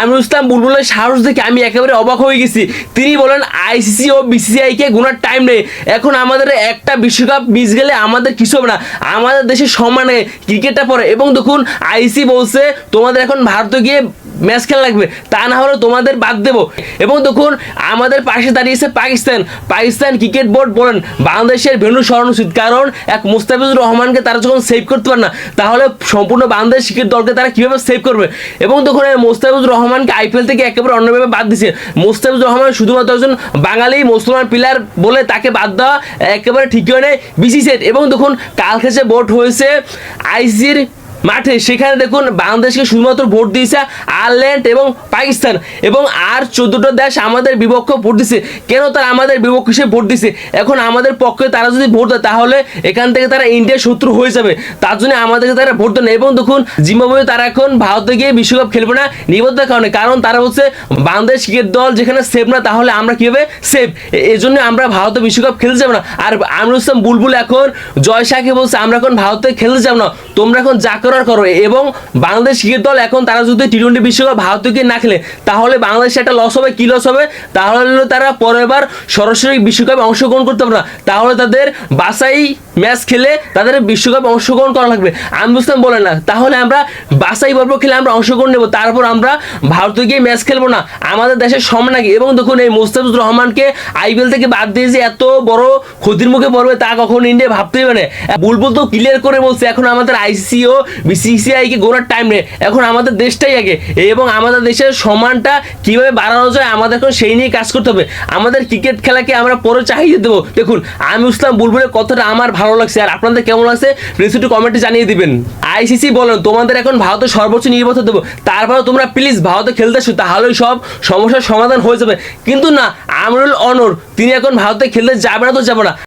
আমির ইসলাম বুলবুলের সাহস দেখে আমি একেবারে অবাক হয়ে গেছি। তিনি বলেন আইসিসি ও বিসিসিআইকে গুণার টাইম নেই। এখন আমাদের একটা বিশ্বকাপ মিস গেলে আমাদের কিছু হবে না। আমাদের দেশে সমানে ক্রিকেটটা পড়ে এবং দেখুন আইসি বলছে, তোমাদের এখন ভারতে গিয়ে ম্যাচ খেলা লাগবে, তা না হলে তোমাদের বাদ দেবো। এবং দেখুন, আমাদের পাশে দাঁড়িয়েছে পাকিস্তান। পাকিস্তান ক্রিকেট বোর্ড বলেন, বাংলাদেশের ভেন্যু সরানো উচিত। কারণ, এক মুস্তাফিজুর রহমানকে তারা যখন সেভ করতে পারে না, তাহলে সম্পূর্ণ বাংলাদেশ ক্রিকেট দলকে তারা কীভাবে সেভ করবে? এবং তখন মোস্তাফিজুর রহমানকে আইপিএল থেকে একেবারে অন্যভাবে বাদ দিছে। মোস্তাফিজুর রহমান শুধুমাত্র একজন বাঙালি মুসলমান প্লেয়ার বলে তাকে বাদ দেওয়া একেবারে ঠিক হয় নাই। বিসিসিআই এবং দেখুন কাল খেসে বোর্ড হয়েছে আইসির মাঠে সেখানে দেখুন বাংলাদেশকে শুধুমাত্র ভোট দিয়েছে আয়ারল্যান্ড এবং পাকিস্তান এবং আর চোদ্দটা দেশ আমাদের বিপক্ষ ভোট দিছে। কেন তারা আমাদের বিপক্ষ হিসেবে ভোট দিছে? এখন আমাদের পক্ষে তারা যদি ভোট দেয়, তাহলে এখান থেকে তারা ইন্ডিয়ার শত্রু হয়ে যাবে। তার জন্য আমাদেরকে তারা ভোট দেয় এবং দেখুন, জিম্বাবুয়ে তারা এখন ভারতে গিয়ে বিশ্বকাপ খেলবে না নিবদ্ধতার কারণে। কারণ তারা হচ্ছে বাংলাদেশ ক্রিকেট দল যেখানে সেফ না, তাহলে আমরা কীভাবে সেফ এই জন্য আমরা ভারতে বিশ্বকাপ খেলতে যাব না। আর আমির ইসলাম বুলবুল এখন জয় শাহকে বলছে, আমরা এখন ভারতে খেলতে যাব না। তোমরা এখন যা করার করো এবং বাংলাদেশ ক্রিকেট দল এখন তারা যদি টি টোয়েন্টি বিশ্বকাপ ভারতকে না খেলে, তাহলে বাংলাদেশে একটা লস হবে, কি লস হবে? তাহলে তারা পরের বার সরাসরি বিশ্বকাপে অংশগ্রহণ করতে পারবে না। তাহলে তাদের বাসাই ম্যাচ খেলে তাদের বিশ্বকাপে অংশগ্রহণ করা লাগবে। আমি বুঝতাম বলে না। তাহলে আমরা বাসাই পর্ব খেলে আমরা অংশগ্রহণ নেব। তারপর আমরা ভারতে গিয়ে ম্যাচ খেলব না। আমাদের দেশের সমান নাকি? এবং দেখুন এই মোস্তাফিজুর রহমানকে আইপিএল থেকে বাদ দিয়ে যে এত বড় ক্ষতির মুখে পড়বে তা কখন ইন্ডিয়া ভাবতেই পারে। বুলবুল তো ক্লিয়ার করে বলছে, এখন আমাদের আইসিসি ও বিসিসিআই কে গোড়ার টাইম নেই। এখন আমাদের দেশটাই আগে। এবং আমাদের দেশের সম্মানটা কীভাবে বাড়ানো যায়, আমাদের এখন সেই নিয়ে কাজ করতে হবে। আমাদের ক্রিকেট খেলাকে আমরা পরে চাহিয়ে দেবো। দেখুন, আমি ইসলাম বুলবুলের কথাটা আমার ভালো লাগছে। আর আপনাদের কেমন লাগছে? একটু কমেন্টে জানিয়ে দিবেন। আইসিসি বলেন, তোমাদের এখন ভারতের সর্বোচ্চ নির্বাচন দেবো। তারপরে তোমরা প্লিজ ভারতে খেলতে আসো, তাহলেই সব সমস্যার সমাধান হয়ে যাবে। কিন্তু না, আমরুল অনর, তিনি এখন ভারতে খেলতে যাবে না তো যাবে না।